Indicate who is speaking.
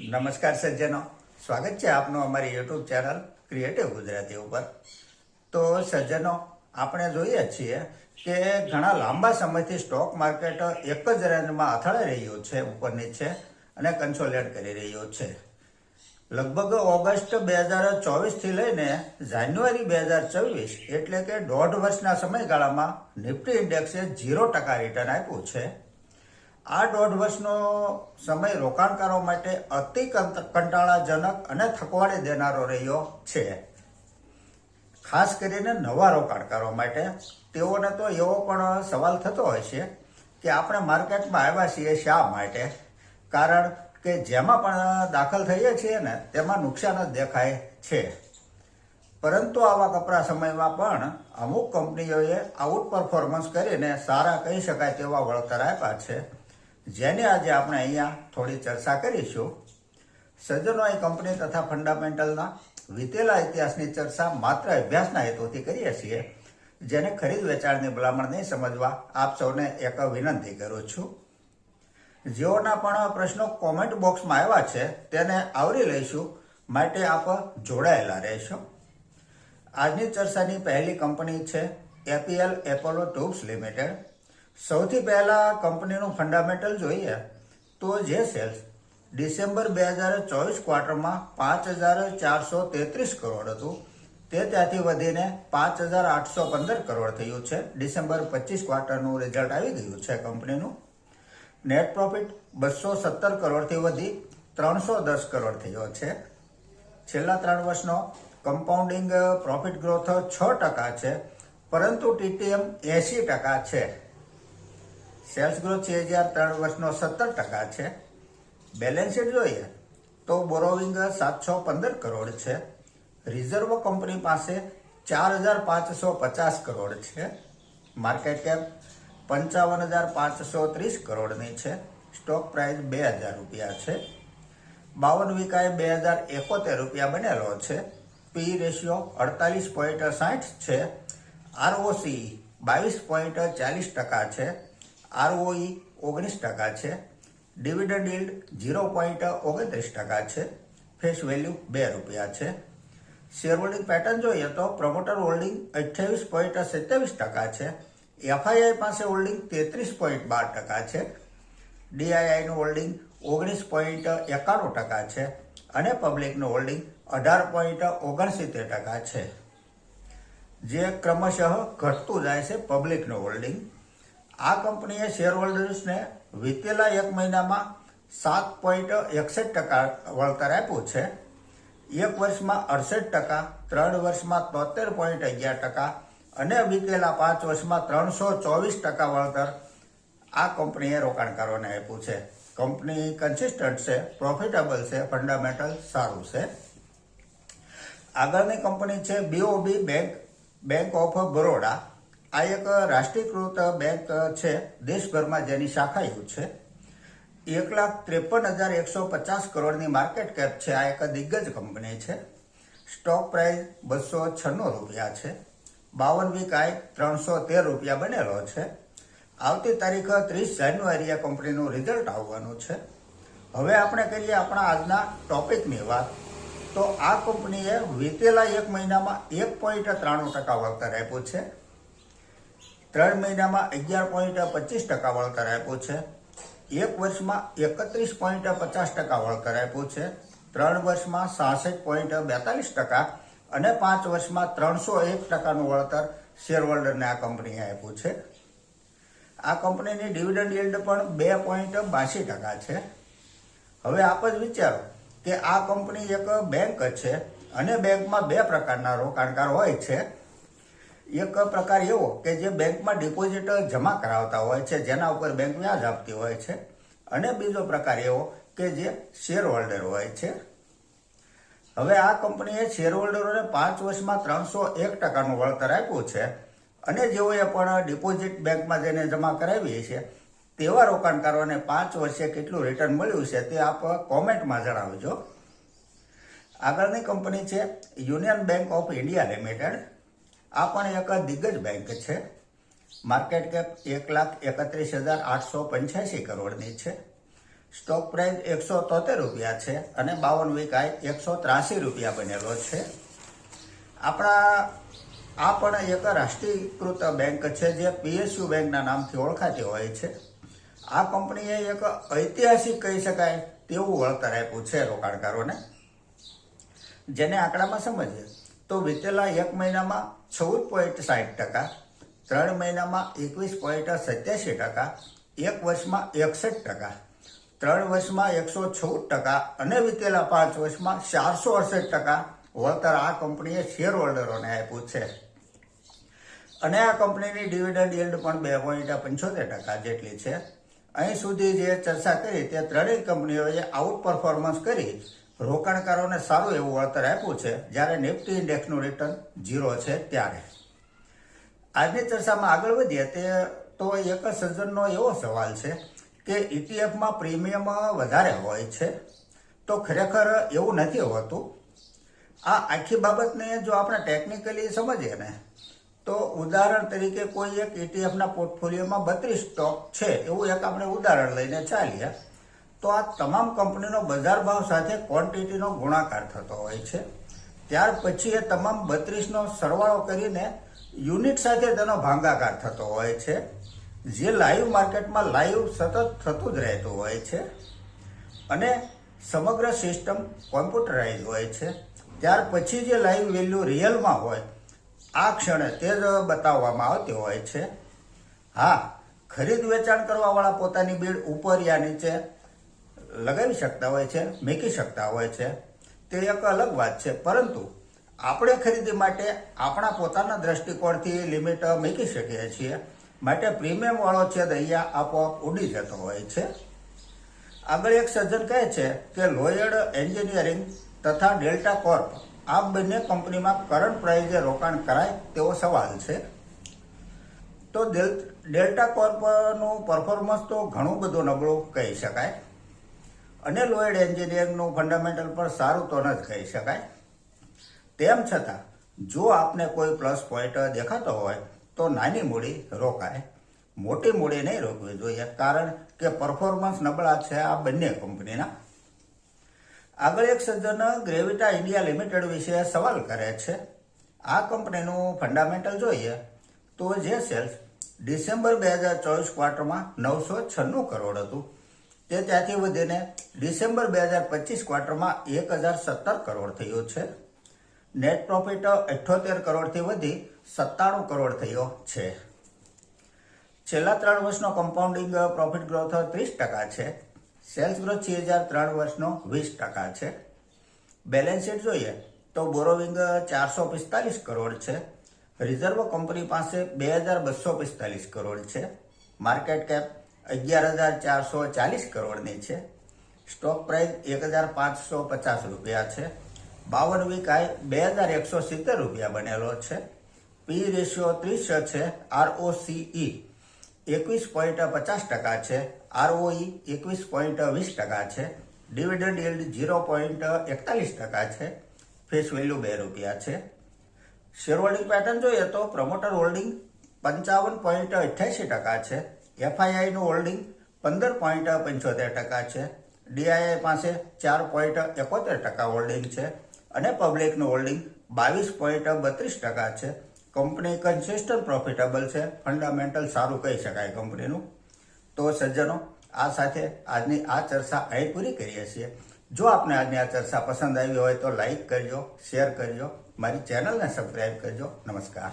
Speaker 1: નમસ્કાર સજ્જનો. સ્વાગત છે આપનું અમારી યુટ્યુબ ચેનલ ક્રિએટિવ ગુજરાતી ઉપર. તો સજ્જનો, આપણે જોઈએ છીએ કે ઘણા લાંબા સમયથી સ્ટોક માર્કેટ એક જ રેન્જમાં અથડાઈ રહ્યું છે ઉપર નીચે અને કન્સોલેટ કરી રહ્યું છે. લગભગ ઓગસ્ટ બે હજાર ચોવીસથી લઈને જાન્યુઆરી બે હજાર ચોવીસ એટલે કે દોઢ વર્ષના સમયગાળામાં નિફ્ટી ઇન્ડેક્સે ઝીરો ટકા રિટર્ન આપ્યું છે. આ દોઢ વર્ષનો સમય રોકાણકારો માટે અતિ કંટાળાજનક અને થકવાડી દેનારો રહ્યો છે. ખાસ કરીને નવા રોકાણકારો માટે તેઓને તો એવો પણ સવાલ થતો હોય છે કે આપણે માર્કેટમાં આવ્યા છીએ શા માટે? કારણ કે જેમાં પણ દાખલ થઈએ છીએ ને, તેમાં નુકસાન જ દેખાય છે. પરંતુ આવા કપરા સમયમાં પણ અમુક કંપનીઓએ આઉટ પરફોર્મન્સ કરીને સારા કહી શકાય તેવા વળતર આપ્યા છે. જેની આજે આપણે અહીંયા થોડી ચર્ચા કરીશું સજ્જનો એ કંપની તથા ફંડામેન્ટલના વીતેલા ઇતિહાસની ચર્ચા માત્ર અભ્યાસના હેતુથી કરીએ છીએ, જેને ખરીદ વેચાણની ભલામણ નહીં સમજવા આપ સૌને એક વિનંતી કરું છું. જેઓના પણ પ્રશ્નો કોમેન્ટ બોક્સમાં આવ્યા છે, તેને આવરી લઈશું. માટે આપ જોડાયેલા રહેશો. આજની ચર્ચાની પહેલી કંપની છે, એપીએલ એપોલો ટ્યુબ્સ લિમિટેડ. સૌથી પહેલાં કંપનીનું ફંડામેન્ટલ જોઈએ તો જે સેલ્સ ડિસેમ્બર બે હજાર ચોવીસ ક્વાર્ટરમાં પાંચ હજાર ચારસો તેત્રીસ કરોડ હતું, તે ત્યાંથી વધીને પાંચ હજાર આઠસો પંદર કરોડ થયું છે. ડિસેમ્બર પચીસ ક્વાર્ટરનું રિઝલ્ટ આવી ગયું છે કંપનીનું. નેટ પ્રોફિટ બસો સત્તર કરોડથી વધી ત્રણસો દસ કરોડ થયો છે. છેલ્લા ત્રણ વર્ષનો કમ્પાઉન્ડિંગ પ્રોફિટ ગ્રોથ છ ટકા છે, પરંતુ ટીટીએમ એસી ટકા છે. સેલ્સ ગ્રોથ છે હજાર ત્રણ વર્ષનો સત્તર ટકા છે. બેલેન્સ શીટ જોઈએ તો બોરોવિંગ સાતસો પંદર કરોડ છે. રિઝર્વ કંપની પાસે ચાર હજાર પાંચસો પચાસ કરોડ છે. માર્કેટ કેપ પંચાવન હજાર પાંચસો ત્રીસ કરોડની છે. સ્ટોક પ્રાઇસ બે હજાર રૂપિયા છે. બાવન વિકાએ બે હજાર એકોતેર રૂપિયા બનેલો છે. પી રેશિયો અડતાલીસ પોઈન્ટ સાઠ છે. આરઓસી બાવીસ પોઈન્ટ ચાલીસ ટકા છે. આરઓઈ ઓગણીસ ટકા છે, ડિવિડન્ડ yield ઝીરો પોઈન્ટ ઓગણત્રીસ ટકા છે, ફેસ વેલ્યુ બે રૂપિયા છે. શેર હોલ્ડિંગ પેટર્ન જોઈએ તો પ્રમોટર હોલ્ડિંગ અઠ્યાવીસ પોઈન્ટ સત્યાવીસ ટકા છે, એફઆઈઆઈ પાસે હોલ્ડિંગ તેત્રીસ પોઈન્ટ બાર ટકા છે, ડીઆઈઆઈનું હોલ્ડિંગ ઓગણીસ પોઈન્ટ એકાણું ટકા છે અને પબ્લિકનું હોલ્ડિંગ અઢાર પોઈન્ટ ઓગણસિત્તેર ટકા છે. જે ક્રમશઃ ઘટતું જાય છે પબ્લિકનું હોલ્ડિંગ. આ કંપનીએ શેર હોલ્ડર્સને વીતેલા એક મહિનામાં સાત પોઈન્ટ એકસઠ ટકા વળતર આપ્યું છે. એક વર્ષમાં અડસઠ ટકા, ત્રણ વર્ષમાં તોતેર પોઈન્ટ અગિયાર ટકા અને વીતેલા પાંચ વર્ષમાં ત્રણસો ચોવીસ ટકા વળતર આ કંપનીએ રોકાણકારોને આપ્યું છે. કંપની કન્સિસ્ટન્ટ છે પ્રોફિટેબલ છે ફંડામેન્ટલ સારું છે. આગળની કંપની છે BOB bank bank of Baroda આ એક રાષ્ટ્રીયકૃત બેંક છે. દેશભરમાં જેની શાખાઓ છે. એક લાખ ત્રેપન હજાર એકસો પચાસ કરોડની માર્કેટ કેપ છે. આ એક દિગ્ગજ કંપની છે. સ્ટોક પ્રાઇસ બસો છન્નું રૂપિયા છે. બાવન વીક આય ત્રણસો તેર રૂપિયા બનેલો છે. આવતી તારીખ ત્રીસ જાન્યુઆરીએ કંપનીનું રિઝલ્ટ આવવાનું છે. હવે આપણે કરીએ આપણા આજના ટોપિકની વાત. તો આ કંપનીએ વીતેલા એક મહિનામાં એક પોઈન્ટ ત્રાણું ટકા વળતર આપ્યું છે. ત્રણ મહિનામાં અગિયાર પોઈન્ટ પચીસ ટકા વળતર આપ્યું છે. એક વર્ષમાં એકત્રીસ પોઈન્ટ પચાસ ટકા વળતર આપ્યું છે. ત્રણ વર્ષમાં સાસઠ પોઈન્ટ બેતાલીસ ટકા અને પાંચ વર્ષમાં ત્રણસો એક ટકાનું વળતર શેર હોલ્ડરને આ કંપનીએ આપ્યું છે. આ કંપનીની ડિવિડન્ડ યીલ્ડ પણ બે પોઈન્ટ બાસી ટકા છે. હવે આપ જ વિચારો કે આ કંપની એક બેંક છે અને બેંકમાં બે પ્રકારના રોકાણકાર હોય છે. એક પ્રકાર એવો કે જે બેંકમાં ડિપોઝિટ જમા કરાવતા હોય છે, જેના ઉપર બેંક વ્યાજ આપતી હોય છે. અને બીજો પ્રકાર એવો કે જે શેર હોલ્ડર હોય છે. હવે આ કંપનીએ શેર હોલ્ડરોને પાંચ વર્ષમાં ત્રણસો એક ટકાનું વળતર આપ્યું છે. અને જેઓએ પણ ડિપોઝિટ બેંકમાં જઈને જમા કરાવી છે, તેવા રોકાણકારોને પાંચ વર્ષે કેટલું રિટર્ન મળ્યું છે તે આપ કોમેન્ટમાં જણાવજો. આગળની કંપની છે union bank of India limited. આ પણ એક દિગ્ગજ બેંક છે. માર્કેટ કેપ એક લાખ એકત્રીસ હજાર આઠસો પંચ્યાસી કરોડની છે. સ્ટોક પ્રાઇસ એકસો તોતેર રૂપિયા છે અને બાવન વિકાય એકસો ત્રાસી રૂપિયા બનેલો છે. આપણા, આ પણ એક રાષ્ટ્રીયકૃત બેંક છે જે પીએસયુ બેંકના નામથી ઓળખાતી હોય છે. આ કંપનીએ એક ઐતિહાસિક કહી શકાય તેવું વળતર આપ્યું છે રોકાણકારોને. જેને આંકડામાં સમજીએ તો વીતેલા એક મહિનામાં ચૌદ પોઈન્ટ સાઠ ટકા, ત્રણ મહિનામાં એકવીસ પોઈન્ટ સત્યાસી ટકા, એક વર્ષમાં એકસઠ ટકા, ત્રણ વર્ષમાં એકસો ચૌદ ટકા અને વીતેલા પાંચ વર્ષમાં ચારસો અડસઠ ટકા. વળતર આ કંપનીએ શેર હોલ્ડરોને આપ્યું છે. અને આ કંપનીની ડિવિડન્ડ યીલ્ડ પણ બે પોઈન્ટ પંચોતેર ટકા જેટલી છે. અહીં સુધી જે ચર્ચા કરી તે ત્રણેય કંપનીઓએ આઉટ પરફોર્મન્સ કરી. રોકાણકારોને સારું એવું વળતર આપ્યું છે જ્યારે નિફ્ટી ઇન્ડેક્સનું રિટર્ન ઝીરો છે ત્યારે. આજની ચર્ચામાં આગળ વધીએ તે તો એક સજ્જનનો એવો સવાલ છે કે ઇટીએફમાં પ્રીમિયમ વધારે હોય છે તો ખરેખર એવું નથી હોતું? આ આખી બાબતને જો આપણે ટેકનિકલી સમજીએ ને, તો ઉદાહરણ તરીકે કોઈ એક ઇટીએફના પોર્ટફોલિયોમાં બત્રીસ સ્ટોક છે એવું એક આપણે ઉદાહરણ લઈને ચાલીએ. તો આ તમામ કંપનીનો બજાર ભાવ સાથે ક્વોન્ટિટીનો ગુણાકાર થતો હોય છે. ત્યાર પછી એ તમામ બત્રીસનો સરવાળો કરીને યુનિટ સાથે તેનો ભાંગાકાર થતો હોય છે, જે લાઈવ માર્કેટમાં લાઈવ સતત થતું જ રહેતું હોય છે અને સમગ્ર સિસ્ટમ કોમ્પ્યુટરાઇઝ હોય છે. ત્યાર પછી જે લાઈવ વેલ્યુ રિયલમાં હોય, આ ક્ષણે તે જ બતાવવામાં આવતી હોય છે. હા, ખરીદ વેચાણ કરવાવાળા પોતાની બીડ ઉપર યા નીચે લગાવી શકતા હોય છે, મૂકી શકતા હોય છે, તે એક અલગ વાત છે. પરંતુ આપણે ખરીદી માટે આપણા પોતાના દ્રષ્ટિકોણથી લિમિટ મૂકી શકીએ છીએ. માટે પ્રીમિયમ વાળો છેદ અહીંયા આપોઆપ ઉડી જતો હોય છે. આગળ એક સજ્જન કહે છે કે લોયડ એન્જિનિયરિંગ તથા ડેલ્ટા કોર્પ આ બંને કંપનીમાં કરંટ પ્રાઇઝે રોકાણ કરાય તેવો સવાલ છે. તો ડેલ- ડેલ્ટા કોર્પનું પરફોર્મન્સ તો ઘણું બધું નબળું કહી શકાય. અને લોયડ એન્જિનિયરિંગનું ફંડામેન્ટલ પણ સારું તો ન જ કહી શકાય. તેમ છતાં, જો આપને કોઈ પ્લસ પોઈન્ટ દેખાતો હોય, તો નાની મૂડી રોકાય. મોટી મૂડી નહીં રોકવી જોઈએ, કારણ કે પરફોર્મન્સ નબળા છે આ બંને કંપનીના આગળ એક સજ્જન ગ્રેવિટા ઇન્ડિયા લિમિટેડ વિશે સવાલ કરે છે. આ કંપનીનું ફંડામેન્ટલ જોઈએ તો જે સેલ્સ ડિસેમ્બર બે હજાર ચોવીસ ક્વાર્ટરમાં નવસો છન્નું કરોડ હતું. તે ત્યાંથી વધીને ડિસેમ્બર બે હજાર પચીસ ક્વાર્ટરમાં એક હજાર સત્તર કરોડ થયો છે. નેટ પ્રોફિટ અઠ્યોતેર કરોડથી વધી સત્તાણું કરોડ થયો છે. છેલ્લા ત્રણ વર્ષનો કમ્પાઉન્ડિંગ પ્રોફિટ ગ્રોથ ત્રીસ ટકા છે. સેલ્સ ગ્રોથ છ હજાર ત્રણ વર્ષનો વીસ ટકા છે. બેલેન્સ શીટ જોઈએ તો બોરોવિંગ ચારસો પિસ્તાલીસ કરોડ છે. રિઝર્વ કંપની પાસે બે હજાર બસો પિસ્તાલીસ કરોડ છે. માર્કેટ કેપ અગિયાર હજાર ચારસો ચાલીસ કરોડની છે. સ્ટોક પ્રાઇસ એક હજાર પાંચસો પચાસ રૂપિયા છે. બાવન વિકાય બે હજાર એકસો સિત્તેર રૂપિયા બનેલો છે. પી રેશિયો ત્રીસ છે. આરઓસીઈ એકવીસ પોઈન્ટ પચાસ ટકા છે. આરઓઈ એકવીસ પોઈન્ટ વીસ ટકા છે. ડિવિડન્ડ yield ઝીરો પોઈન્ટ એકતાલીસ ટકા છે. ફેસ વેલ્યુ બે રૂપિયા છે. શેર પેટર્ન જોઈએ તો પ્રમોટર હોલ્ડિંગ પંચાવન પોઈન્ટ અઠ્યાસી ટકા છે. એફઆઈઆઈનું હોલ્ડિંગ પંદર પોઈન્ટ પંચોતેર ટકા છે. ડીઆઈઆઈ પાસે ચાર પોઈન્ટ એકોતેર ટકા હોલ્ડિંગ છે અને પબ્લિકનું હોલ્ડિંગ બાવીસ પોઈન્ટ બત્રીસ ટકા છે. કંપની કન્સિસ્ટન્ટ પ્રોફિટેબલ છે. ફંડામેન્ટલ સારું કહી શકાય કંપનીનું તો સજ્જનો, આ સાથે આજની આ ચર્ચા અહીં પૂરી કરીએ છીએ. જો આપને આજની આ ચર્ચા પસંદ આવી હોય તો લાઈક કરજો શેર કરજો, મારી ચેનલને સબસ્ક્રાઈબ કરજો. નમસ્કાર.